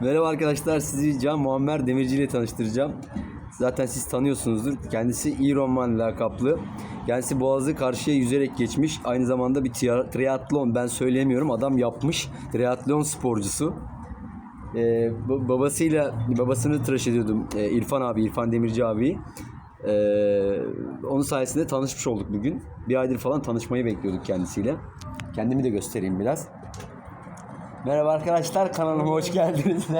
Merhaba arkadaşlar sizi Can Muammer Demirci ile tanıştıracağım. Zaten siz tanıyorsunuzdur. Kendisi Ironman lakaplı. Kendisi Boğaz'ı karşıya yüzerek geçmiş. Aynı zamanda bir triatlon ben söyleyemiyorum. Adam yapmış. Triatlon sporcusu. Ee, ba- babasıyla babasını tıraş ediyordum. Ee, İrfan abi, İrfan Demirci abi. Ee, onun sayesinde tanışmış olduk bugün. Bir aydır falan tanışmayı bekliyorduk kendisiyle. Kendimi de göstereyim biraz. Merhaba arkadaşlar kanalıma hoş geldiniz.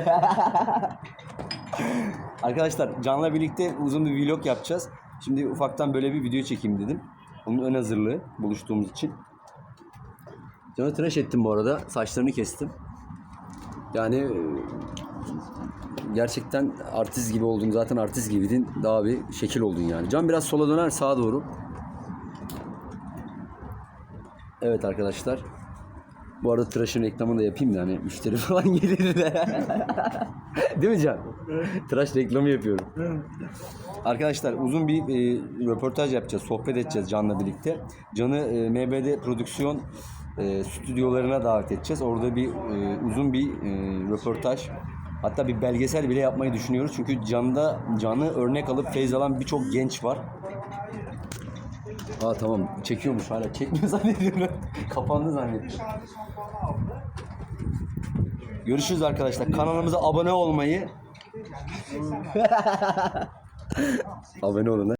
arkadaşlar Can'la birlikte uzun bir vlog yapacağız. Şimdi ufaktan böyle bir video çekeyim dedim. Onun ön hazırlığı buluştuğumuz için. Can'ı tıraş ettim bu arada. Saçlarını kestim. Yani gerçekten artist gibi oldun. Zaten artist gibiydin. Daha bir şekil oldun yani. Can biraz sola döner sağa doğru. Evet arkadaşlar. Bu arada tıraşın reklamını da yapayım da hani müşteri falan gelir de. Değil mi Can? Tıraş reklamı yapıyorum. Arkadaşlar uzun bir e, röportaj yapacağız, sohbet edeceğiz Can'la birlikte. Can'ı e, MBD prodüksiyon e, stüdyolarına davet edeceğiz. Orada bir e, uzun bir e, röportaj, hatta bir belgesel bile yapmayı düşünüyoruz. Çünkü Can'da Can'ı örnek alıp feyz alan birçok genç var. Aa tamam çekiyormuş hala çekmiyor zannediyorum. Kapandı zannediyorum. Görüşürüz arkadaşlar. Kanalımıza abone olmayı abone olun. ha.